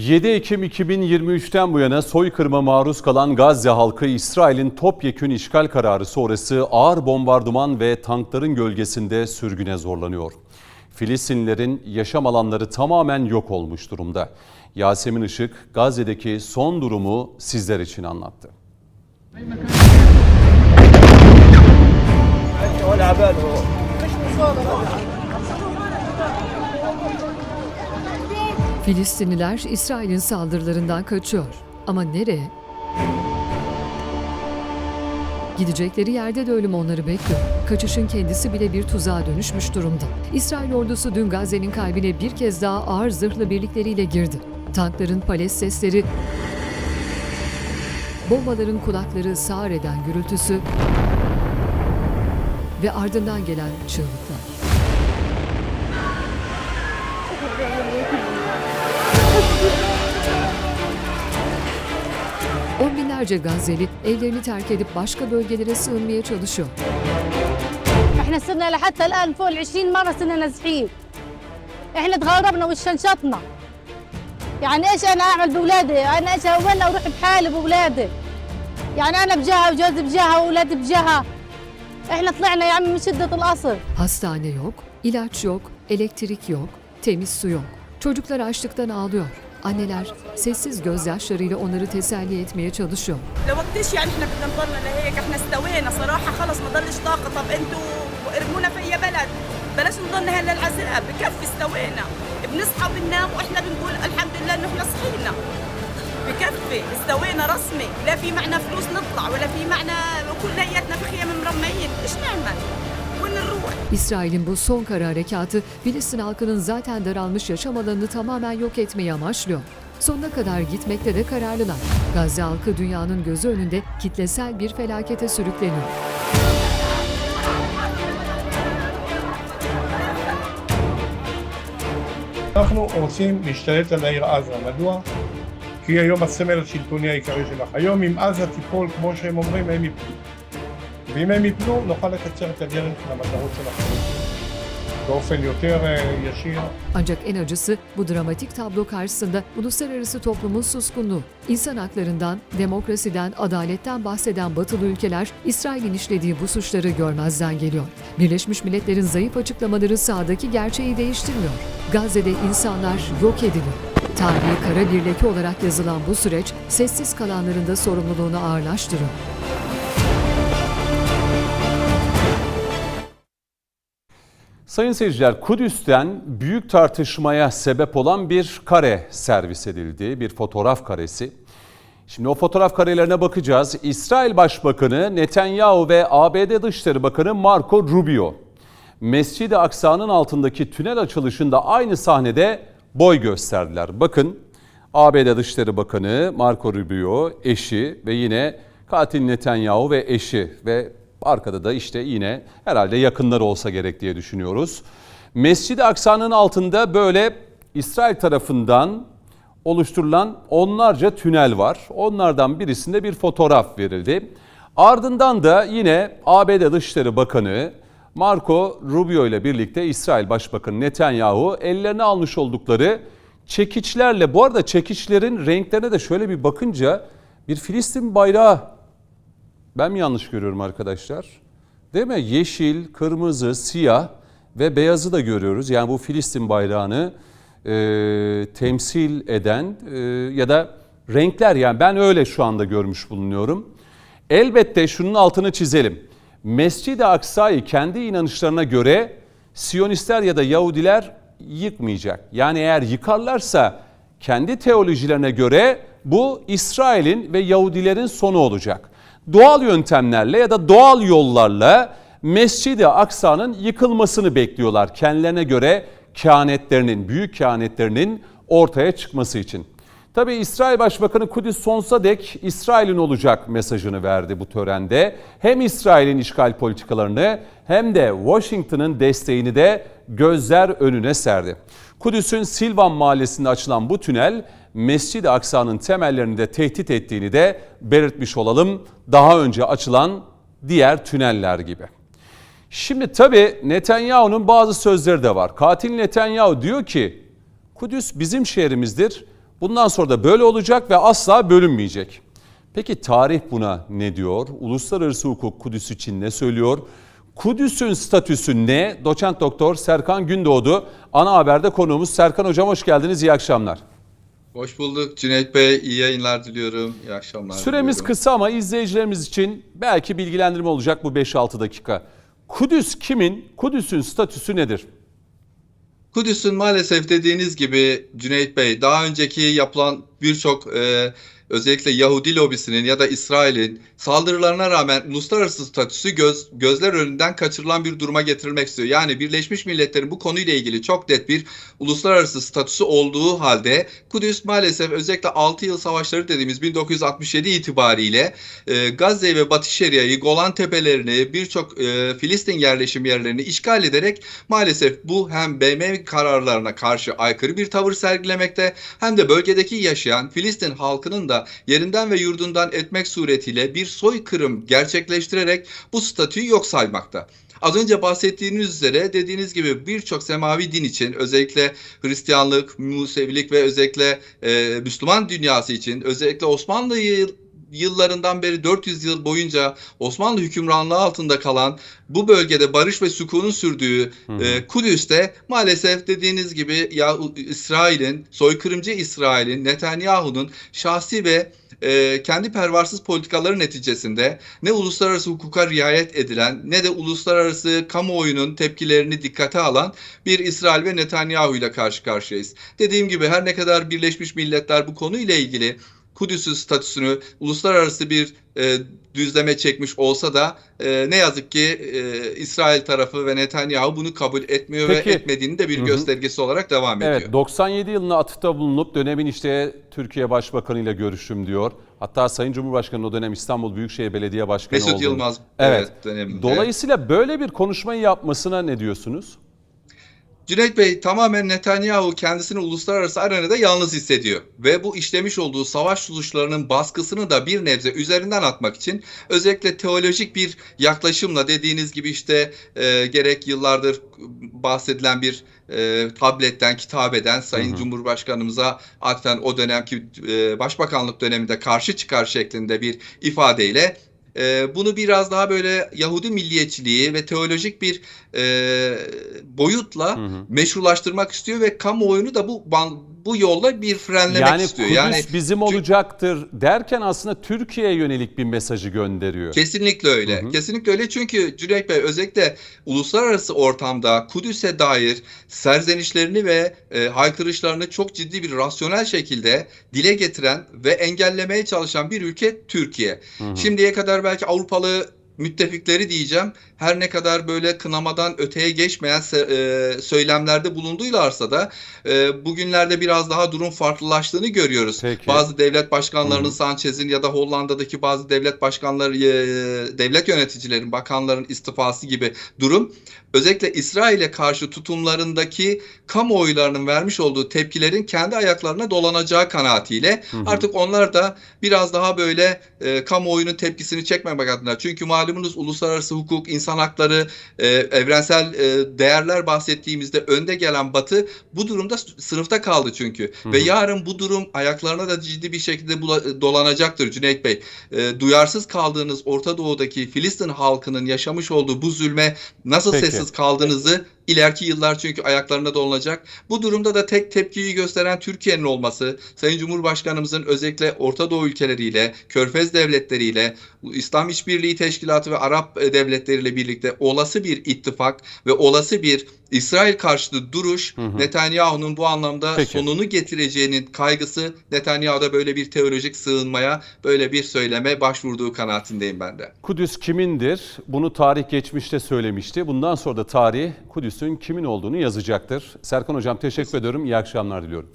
7 Ekim 2023'ten bu yana soykırıma maruz kalan Gazze halkı İsrail'in topyekün işgal kararı sonrası ağır bombardıman ve tankların gölgesinde sürgüne zorlanıyor. Filistinlilerin yaşam alanları tamamen yok olmuş durumda. Yasemin Işık Gazze'deki son durumu sizler için anlattı. Filistinliler İsrail'in saldırılarından kaçıyor. Ama nereye? Gidecekleri yerde de ölüm onları bekliyor. Kaçışın kendisi bile bir tuzağa dönüşmüş durumda. İsrail ordusu dün Gazze'nin kalbine bir kez daha ağır zırhlı birlikleriyle girdi. Tankların palet sesleri, bombaların kulakları sağır eden gürültüsü ve ardından gelen çığlıklar. On binlerce Gazze'li evlerini terk edip başka bölgelere sığınmaya çalışıyor. احنا صرنا لحتى الان فوق ال 20 مره صرنا نازحين احنا تغربنا وشنشطنا يعني ايش انا اعمل باولادي انا ايش وين اروح بحالي باولادي يعني انا بجهه وجوزي بجهه واولادي بجهه احنا طلعنا يا عمي من شده القصر Hastane yok, ilaç yok, elektrik yok, temiz su yok. Çocuklar açlıktan ağlıyor. Anneler sessiz gözyaşlarıyla onları teselli etmeye çalışıyor. لوقتش يعني احنا بدنا نضلنا لهيك احنا استوينا صراحه خلص ما ضلش طاقه طب انتوا ارمونا في اي بلد بلاش نضلنا هلا العذاب بكفي استوينا بنصحى بننام واحنا بنقول الحمد لله انه احنا صحينا بكفي استوينا رسمي لا في معنا فلوس نطلع ولا في معنا كلياتنا في خيام مرميين ايش نعمل وين نروح İsrail'in bu son kara harekatı Filistin halkının zaten daralmış yaşam alanını tamamen yok etmeyi amaçlıyor. Sonuna kadar gitmekte de kararlılar. Gazze halkı dünyanın gözü önünde kitlesel bir felakete sürükleniyor. אנחנו רוצים להשתלט על העיר עזה. מדוע? כי היא היום הסמל השלטוני העיקרי שלך. היום אם עזה תיפול, כמו שהם אומרים, הם יפלו. ואם הם יפלו, נוכל לקצר את הדרך למטרות של החלוטין. באופן יותר אה, ישיר. Ancak en acısı bu dramatik tablo karşısında uluslararası toplumun suskunluğu. İnsan haklarından, demokrasiden, adaletten bahseden batılı ülkeler İsrail'in işlediği bu suçları görmezden geliyor. Birleşmiş Milletler'in zayıf açıklamaları sahadaki gerçeği değiştirmiyor. Gazze'de insanlar yok ediliyor. Tarihi kara bir leke olarak yazılan bu süreç sessiz kalanların da sorumluluğunu ağırlaştırıyor. Sayın seyirciler, Kudüs'ten büyük tartışmaya sebep olan bir kare servis edildi, bir fotoğraf karesi. Şimdi o fotoğraf karelerine bakacağız. İsrail Başbakanı Netanyahu ve ABD Dışişleri Bakanı Marco Rubio, Mescid-i Aksa'nın altındaki tünel açılışında aynı sahnede boy gösterdiler. Bakın ABD Dışişleri Bakanı Marco Rubio, eşi ve yine katil Netanyahu ve eşi ve arkada da işte yine herhalde yakınları olsa gerek diye düşünüyoruz. Mescid-i Aksa'nın altında böyle İsrail tarafından oluşturulan onlarca tünel var. Onlardan birisinde bir fotoğraf verildi. Ardından da yine ABD Dışişleri Bakanı Marco Rubio ile birlikte İsrail Başbakanı Netanyahu ellerine almış oldukları çekiçlerle bu arada çekiçlerin renklerine de şöyle bir bakınca bir Filistin bayrağı ben mi yanlış görüyorum arkadaşlar? Değil mi? Yeşil, kırmızı, siyah ve beyazı da görüyoruz. Yani bu Filistin bayrağını e, temsil eden e, ya da renkler yani ben öyle şu anda görmüş bulunuyorum. Elbette şunun altını çizelim. Mescid-i Aksa'yı kendi inanışlarına göre Siyonistler ya da Yahudiler yıkmayacak. Yani eğer yıkarlarsa kendi teolojilerine göre bu İsrail'in ve Yahudilerin sonu olacak. Doğal yöntemlerle ya da doğal yollarla Mescid-i Aksa'nın yıkılmasını bekliyorlar. Kendilerine göre kehanetlerinin, büyük kehanetlerinin ortaya çıkması için. Tabi İsrail Başbakanı Kudüs sonsuza dek İsrail'in olacak mesajını verdi bu törende. Hem İsrail'in işgal politikalarını hem de Washington'ın desteğini de gözler önüne serdi. Kudüs'ün Silvan mahallesinde açılan bu tünel Mescid-i Aksa'nın temellerini de tehdit ettiğini de belirtmiş olalım. Daha önce açılan diğer tüneller gibi. Şimdi tabi Netanyahu'nun bazı sözleri de var. Katil Netanyahu diyor ki Kudüs bizim şehrimizdir. Bundan sonra da böyle olacak ve asla bölünmeyecek. Peki tarih buna ne diyor? Uluslararası hukuk Kudüs için ne söylüyor? Kudüs'ün statüsü ne? Doçent Doktor Serkan Gündoğdu. Ana haberde konuğumuz Serkan Hocam hoş geldiniz. İyi akşamlar. Hoş bulduk Cüneyt Bey. İyi yayınlar diliyorum. İyi akşamlar Süremiz diliyorum. kısa ama izleyicilerimiz için belki bilgilendirme olacak bu 5-6 dakika. Kudüs kimin? Kudüs'ün statüsü nedir? Kudüs'ün maalesef dediğiniz gibi Cüneyt Bey daha önceki yapılan birçok e, özellikle Yahudi lobisinin ya da İsrail'in saldırılarına rağmen uluslararası statüsü göz, gözler önünden kaçırılan bir duruma getirilmek istiyor. Yani Birleşmiş Milletler'in bu konuyla ilgili çok net bir uluslararası statüsü olduğu halde Kudüs maalesef özellikle 6 yıl savaşları dediğimiz 1967 itibariyle e, Gazze ve Batı Şeria'yı, Golan Tepelerini, birçok e, Filistin yerleşim yerlerini işgal ederek maalesef bu hem BM kararlarına karşı aykırı bir tavır sergilemekte hem de bölgedeki yaşayan Filistin halkının da yerinden ve yurdundan etmek suretiyle bir soykırım gerçekleştirerek bu statüyü yok saymakta. Az önce bahsettiğiniz üzere dediğiniz gibi birçok semavi din için özellikle Hristiyanlık, Musevilik ve özellikle e, Müslüman dünyası için özellikle Osmanlı yıl- yıllarından beri 400 yıl boyunca Osmanlı hükümranlığı altında kalan bu bölgede barış ve sükunun sürdüğü e, Kudüs'te maalesef dediğiniz gibi ya İsrail'in soykırımcı İsrail'in Netanyahu'nun şahsi ve e, kendi pervarsız politikaları neticesinde ne uluslararası hukuka riayet edilen ne de uluslararası kamuoyunun tepkilerini dikkate alan bir İsrail ve Netanyahu ile karşı karşıyayız. Dediğim gibi her ne kadar Birleşmiş Milletler bu konuyla ilgili Kudüs'ün statüsünü uluslararası bir e, düzleme çekmiş olsa da e, ne yazık ki e, İsrail tarafı ve Netanyahu bunu kabul etmiyor Peki. ve etmediğini de bir Hı hı. göstergesi olarak devam ediyor. Evet 97 yılına atıfta bulunup dönemin işte Türkiye Başbakanı ile görüştüm diyor. Hatta Sayın Cumhurbaşkanı o dönem İstanbul Büyükşehir Belediye Başkanı Mesut olduğunu- Yılmaz Evet. evet, döneminde. Dolayısıyla böyle bir konuşmayı yapmasına ne diyorsunuz? Cüneyt Bey tamamen Netanyahu kendisini uluslararası arenada yalnız hissediyor ve bu işlemiş olduğu savaş suçlarının baskısını da bir nebze üzerinden atmak için özellikle teolojik bir yaklaşımla dediğiniz gibi işte e, gerek yıllardır bahsedilen bir e, tabletten kitabeden Sayın Hı hı. Cumhurbaşkanımıza atfen o dönemki e, başbakanlık döneminde karşı çıkar şeklinde bir ifadeyle e, bunu biraz daha böyle Yahudi milliyetçiliği ve teolojik bir e, boyutla Hı hı. meşrulaştırmak istiyor ve kamuoyunu da bu bu yolla bir frenlemek Yani istiyor. Kudüs Yani bizim olacaktır derken aslında Türkiye'ye yönelik bir mesajı gönderiyor. Kesinlikle öyle. Hı hı. Kesinlikle öyle çünkü Cüneyt Bey özellikle uluslararası ortamda Kudüs'e dair serzenişlerini ve e, haykırışlarını çok ciddi bir rasyonel şekilde dile getiren ve engellemeye çalışan bir ülke Türkiye. Hı hı. Şimdiye kadar belki Avrupalı müttefikleri diyeceğim her ne kadar böyle kınamadan öteye geçmeyen e, söylemlerde bulunduylarsa da e, bugünlerde biraz daha durum farklılaştığını görüyoruz. Peki. Bazı devlet başkanlarının. Sanchez'in ya da Hollanda'daki bazı devlet başkanları, e, devlet yöneticilerin, bakanların istifası gibi durum özellikle İsrail'e karşı tutumlarındaki kamuoylarının vermiş olduğu tepkilerin kendi ayaklarına dolanacağı kanaatiyle Hı hı. artık onlar da biraz daha böyle e, kamuoyunun tepkisini çekmemek adına çünkü malumunuz uluslararası hukuk, insan hakları, e, evrensel e, değerler bahsettiğimizde önde gelen Batı bu durumda sınıfta kaldı çünkü Hı ve yarın bu durum ayaklarına da ciddi bir şekilde bula- dolanacaktır Cüneyt Bey. E, duyarsız kaldığınız Orta Doğu'daki Filistin halkının yaşamış olduğu bu zulme nasıl Peki. sessiz kaldığınızı ileriki yıllar çünkü ayaklarına dolanacak. Bu durumda da tek tepkiyi gösteren Türkiye'nin olması, Sayın Cumhurbaşkanımızın özellikle Orta Doğu ülkeleriyle, Körfez devletleriyle, İslam İşbirliği Teşkilatı ve Arap e, devletleriyle birlikte olası bir ittifak ve olası bir İsrail karşıtı duruş. Netanyahu'nun bu anlamda Peki. sonunu getireceğinin kaygısı Netanyahu'da böyle bir teolojik sığınmaya, böyle bir söyleme başvurduğu kanaatindeyim ben de. Kudüs kimindir? Bunu tarih geçmişte söylemişti. Bundan sonra da tarih Kudüs'ün kimin olduğunu yazacaktır. Serkan Hocam teşekkür ediyorum. İyi akşamlar diliyorum.